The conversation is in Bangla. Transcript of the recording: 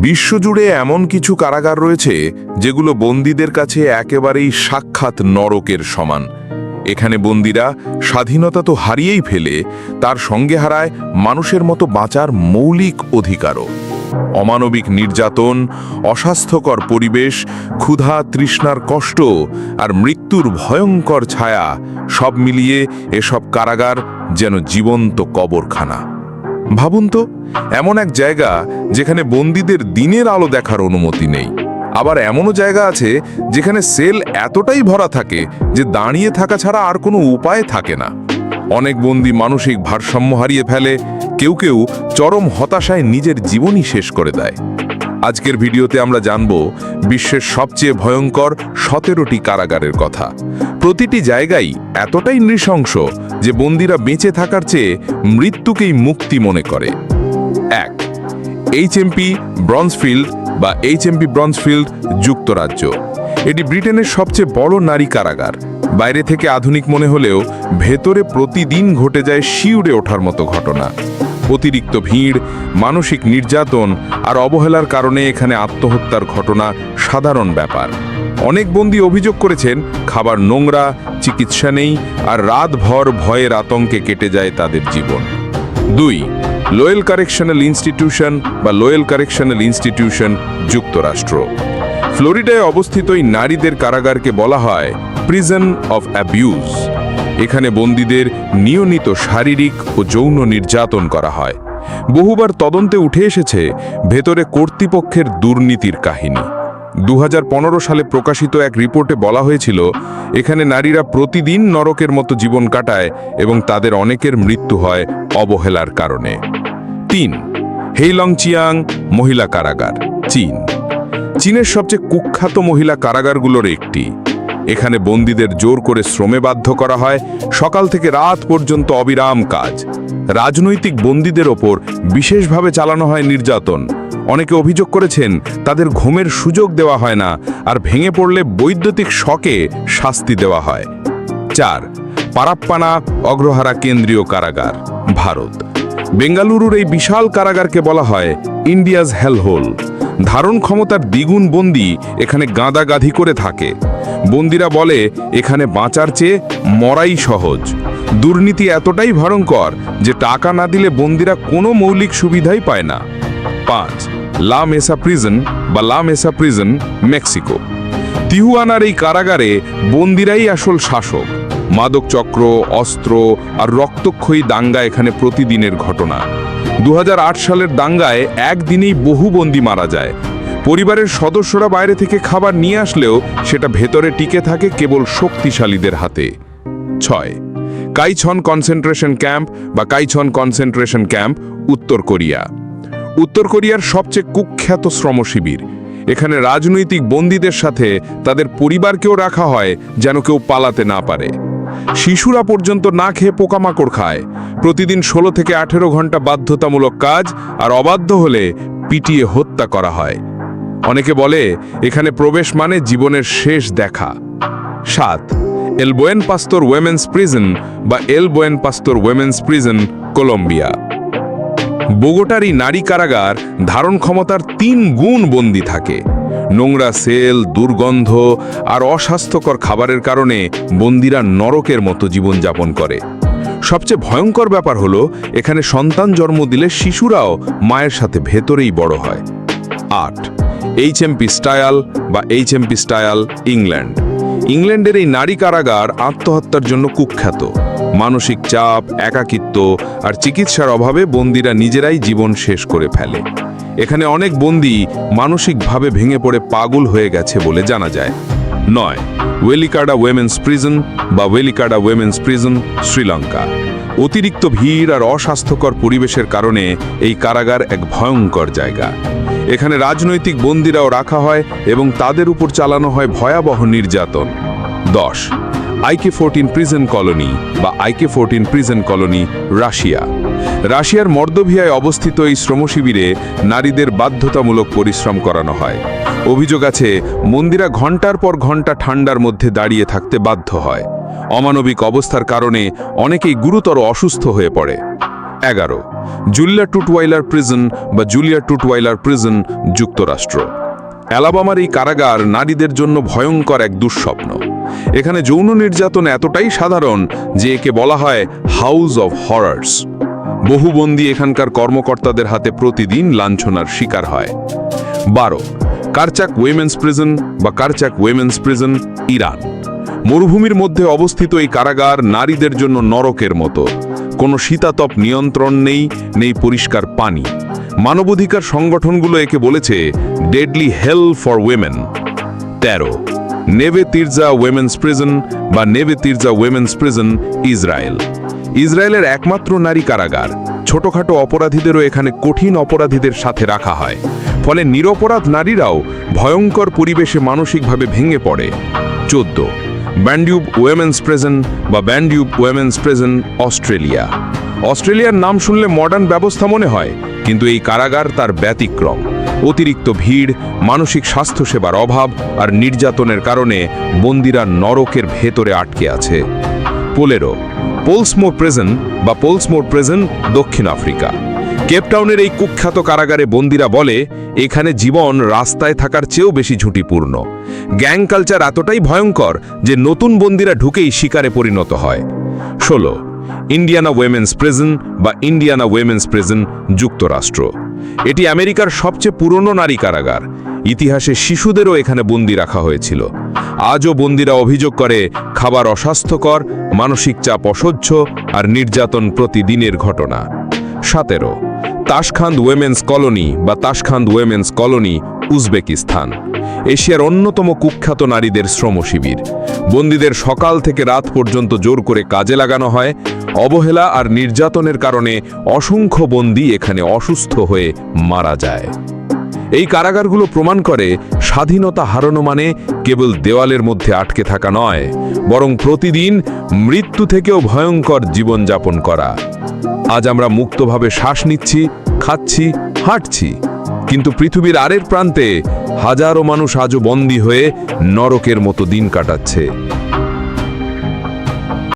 বিশ্বজুড়ে এমন কিছু কারাগার রয়েছে যেগুলো বন্দীদের কাছে একেবারেই সাক্ষাৎ নরকের সমান। এখানে বন্দীরা স্বাধীনতা তো হারিয়েই ফেলে, তার সঙ্গে হারায় মানুষের মতো বাঁচার মৌলিক অধিকারও। অমানবিক নির্যাতন, অস্বাস্থ্যকর পরিবেশ, ক্ষুধা তৃষ্ণার কষ্ট আর মৃত্যুর ভয়ঙ্কর ছায়া সব মিলিয়ে এসব কারাগার যেন জীবন্ত কবরখানা। ভাবুন তো, এমন এক জায়গা যেখানে বন্দীদের দিনের আলো দেখার অনুমতি নেই। আবার এমনও জায়গা আছে যেখানে সেল এতটাই ভরা থাকে যে দাঁড়িয়ে থাকা ছাড়া আর কোনো উপায় থাকে না। অনেক বন্দী মানসিক ভারসাম্য হারিয়ে ফেলে, কেউ কেউ চরম হতাশায় নিজের জীবনই শেষ করে দেয়। আজকের ভিডিওতে আমরা জানব বিশ্বের সবচেয়ে ভয়ঙ্কর সতেরোটি কারাগারের কথা। প্রতিটি জায়গায় এতটাই নৃশংস যে বন্দিরা বেঁচে থাকার চেয়ে মৃত্যুকেই মুক্তি মনে করে। এক এইচএমপি ব্রঞ্জফিল্ড বা এইচএমপি ব্রঞ্জফিল্ড যুক্তরাজ্য। এটি ব্রিটেনের সবচেয়ে বড় নারী কারাগার। বাইরে থেকে আধুনিক মনে হলেও ভেতরে প্রতিদিন ঘটে যায় শিউরে ওঠার মতো ঘটনা। অতিরিক্ত ভিড়, মানসিক নির্যাতন আর অবহেলার কারণে এখানে আত্মহত্যার ঘটনা সাধারণ ব্যাপার। অনেক বন্দী অভিযোগ করেছেন, খাবার নোংরা, চিকিৎসা নেই আর রাতভর ভয়ের আতঙ্কে কেটে যায় তাদের জীবন। দুই লোয়েল কারেকশনাল ইনস্টিটিউশন বা লোয়েল কারেকশনাল ইনস্টিটিউশন যুক্তরাষ্ট্র। ফ্লোরিডায় অবস্থিত এই নারীদের কারাগারকে বলা হয় প্রিজন অফ অ্যাবিউজ এখানে বন্দীদের নিয়মিত শারীরিক ও যৌন নির্যাতন করা হয়। বহুবার তদন্তে উঠে এসেছে ভেতরে কর্তৃপক্ষের দুর্নীতির কাহিনী। দু হাজার পনেরো সালে প্রকাশিত এক রিপোর্টে বলা হয়েছিল, এখানে নারীরা প্রতিদিন নরকের মতো জীবন কাটায় এবং তাদের অনেকের মৃত্যু হয় অবহেলার কারণে। তিন, হেইলং চিয়াং মহিলা কারাগার, চীন। চীনের সবচেয়ে কুখ্যাত মহিলা কারাগারগুলোর একটি। এখানে বন্দীদের জোর করে শ্রমে বাধ্য করা হয়। সকাল থেকে রাত পর্যন্ত অবিরাম কাজ। রাজনৈতিক বন্দীদের ওপর বিশেষভাবে চালানো হয় নির্যাতন। অনেকে অভিযোগ করেছেন, তাদের ঘুমের সুযোগ দেওয়া হয় না আর ভেঙে পড়লে বৈদ্যুতিক শকে শাস্তি দেওয়া হয়। চার, পারাপ্পানা অগ্রহারা কেন্দ্রীয় কারাগার, ভারত। বেঙ্গালুরুর এই বিশাল কারাগারকে বলা হয় ইন্ডিয়াজ হেলহোল। ধারণ ক্ষমতার দ্বিগুণ বন্দি এখানে গাঁদাগাধি করে থাকে। বন্দিরা বলে, এখানে বাঁচার চেয়ে মরাই সহজ। দুর্নীতি এতটাই ভয়ঙ্কর যে টাকা না দিলে বন্দিরা কোনো মৌলিক সুবিধাই পায় না। পাঁচ, লা মেসা প্রিজন বা লা মেসা প্রিজন, মেক্সিকো। তিহুয়ানার এই কারাগারে বন্দিরাই আসল শাসক। মাদক চক্র অস্ত্র আর রক্তক্ষয়ী দাঙ্গা এখানে প্রতিদিনের ঘটনা। দু হাজার আট সালের দাঙ্গায় একদিনেই বহু বন্দি মারা যায়। পরিবারের সদস্যরা বাইরে থেকে খাবার নিয়ে আসলেও সেটা ভেতরে টিকে থাকে কেবল শক্তিশালীদের হাতে। ছয়। কাইছন কনসেন্ট্রেশন ক্যাম্প বা কাইছন কনসেন্ট্রেশন ক্যাম্প, উত্তর কোরিয়া। উত্তর কোরিয়ার সবচেয়ে কুখ্যাত শ্রমশিবির এখানে রাজনৈতিক বন্দীদের সাথে তাদের পরিবারকেও রাখা হয় যেন কেউ পালাতে না পারে। শিশুরা পর্যন্ত না খেয়ে পোকামাকড় খায়। প্রতিদিন ষোলো থেকে আঠেরো ঘণ্টা বাধ্যতামূলক কাজ আর অবাধ্য হলে পিটিয়ে হত্যা করা হয়। অনেকে বলে, এখানে প্রবেশ মানে জীবনের শেষ দেখা। সাত, এল বোয়েন পাস্তর ওয়েমেন্স প্রিজন বা El Buen Pastor women's prison, Colombia. বোগোটার এই নারী কারাগার ধারণ ক্ষমতার তিন গুণ বন্দি থাকে। নোংরা সেল, দুর্গন্ধ আর অস্বাস্থ্যকর খাবারের কারণে বন্দিরা নরকের মতো জীবনযাপন করে। সবচেয়ে ভয়ঙ্কর ব্যাপার হলো, এখানে সন্তান জন্ম দিলে শিশুরাও মায়ের সাথে ভেতরেই বড় হয়। আট, এইচ এইচএমপি স্টায়াল বা এইচ এইচএমপি স্টায়াল, ইংল্যান্ড। ইংল্যান্ডের এই নারী কারাগার আত্মহত্যার জন্য কুখ্যাত। মানসিক চাপ, একাকিত্ব আর চিকিৎসার অভাবে বন্দিরা নিজেরাই জীবন শেষ করে ফেলে। এখানে অনেক বন্দি মানসিকভাবে ভেঙে পড়ে পাগল হয়ে গেছে বলে জানা যায়। নয় ওয়েলিকাডা ওয়েমেন্স প্রিজন বা ওয়েলিকাডা ওয়েমেন্স প্রিজন, শ্রীলঙ্কা। অতিরিক্ত ভিড় আর অস্বাস্থ্যকর পরিবেশের কারণে এই কারাগার এক ভয়ঙ্কর জায়গা। এখানে রাজনৈতিক বন্দিরাও রাখা হয় এবং তাদের উপর চালানো হয় ভয়াবহ নির্যাতন। দশ আইকে ফোরটিন প্রিজন কলোনি বা আইকে ফোরটিন প্রিজন কলোনি, রাশিয়া। রাশিয়ার মর্দভিয়ায় অবস্থিত এই শ্রমশিবিরে নারীদের বাধ্যতামূলক পরিশ্রম করানো হয়। অভিযোগ আছে, মন্দিরা ঘণ্টার পর ঘণ্টা ঠান্ডার মধ্যে দাঁড়িয়ে থাকতে বাধ্য হয়। অমানবিক অবস্থার কারণে অনেকেই গুরুতর অসুস্থ হয়ে পড়ে। এগারো, জুলিয়া টুটওয়াইলার প্রিজন বা জুলিয়া টুটওয়াইলার প্রিজন, যুক্তরাষ্ট্র। অ্যালাবামার এই কারাগার নারীদের জন্য ভয়ঙ্কর এক দুঃস্বপ্ন। এখানে যৌন নির্যাতন এতটাই সাধারণ যে একে বলা হয় হাউস অফ হরার্স। বহু বন্দী এখানকার কর্মকর্তাদের হাতে প্রতিদিন লাঞ্ছনার শিকার হয়। বারো, কারচাক উইমেন্স প্রিজন বা কারচাক উইমেন্স প্রিজন, ইরান। মরুভূমির মধ্যে অবস্থিত এই কারাগার নারীদের জন্য নরকের মতো। কোনো শীতাতপ নিয়ন্ত্রণ নেই নেই পরিষ্কার পানি। মানবাধিকার সংগঠনগুলো একে বলেছে ডেডলি হেল ফর উইমেন তেরো নেভে তিরজা উইমেন্স প্রিজন বা Neve Tirza women's prison Israel. ইসরায়েলের একমাত্র নারী কারাগার। ছোটখাটো অপরাধীদেরও এখানে কঠিন অপরাধীদের সাথে রাখা হয়। ফলে নিরপরাধ নারীরাও ভয়ঙ্কর পরিবেশে মানসিকভাবে ভেঙে পড়ে। চোদ্দ। ব্যান্ডিউব ওয়েমেন্স প্রেজেন বা ব্যান্ডিউব ওয়েমেন্স প্রেজেন অস্ট্রেলিয়া। অস্ট্রেলিয়ার নাম শুনলে মডার্ন ব্যবস্থা মনে হয়, কিন্তু এই কারাগার তার ব্যতিক্রম। অতিরিক্ত ভিড়, মানসিক স্বাস্থ্যসেবার অভাব আর নির্যাতনের কারণে বন্দিরা নরকের ভেতরে আটকে আছে। পোলেরো, পোলসমোর প্রেজেন বা পোলসমোর প্রেজেন দক্ষিণ আফ্রিকা। কেপটাউনের এই কুখ্যাত কারাগারে বন্দিরা বলে, এখানে জীবন রাস্তায় থাকার চেয়েও বেশি ঝুঁকিপূর্ণ গ্যাং কালচার এতটাই ভয়ঙ্কর যে নতুন বন্দিরা ঢুকেই শিকারে পরিণত হয়। ষোলো, ইন্ডিয়ানা ওয়েমেন্স প্রেজেন বা ইন্ডিয়ানা ওয়েমেন্স প্রেজেন যুক্তরাষ্ট্র। এটি আমেরিকার সবচেয়ে পুরনো নারী কারাগার। ইতিহাসে শিশুদেরও এখানে বন্দি রাখা হয়েছিল। আজও বন্দিরা অভিযোগ করে, খাবার অস্বাস্থ্যকর, মানসিক চাপ অসহ্য আর নির্যাতন প্রতিদিনের ঘটনা। সতেরো, তাসখান্দ ওয়েমেন্স কলোনি বা তাসখান্দ ওয়েমেন্স কলোনি, উজবেকিস্তান। এশিয়ার অন্যতম কুখ্যাত নারীদের শ্রম শিবির বন্দীদের সকাল থেকে রাত পর্যন্ত জোর করে কাজে লাগানো হয়। অবহেলা আর নির্যাতনের কারণে অসংখ্য বন্দী এখানে অসুস্থ হয়ে মারা যায়। এই কারাগারগুলো প্রমাণ করে, স্বাধীনতা হারানো মানে কেবল দেওয়ালের মধ্যে আটকে থাকা নয়, বরং প্রতিদিন মৃত্যু থেকেও ভয়ঙ্কর জীবনযাপন করা। আজ আমরা মুক্তভাবে শ্বাস নিচ্ছি, খাচ্ছি, হাঁটছি। কিন্তু পৃথিবীর আরের প্রান্তে হাজারো মানুষ আজও বন্দী হয়ে নরকের মতো দিন কাটাচ্ছে।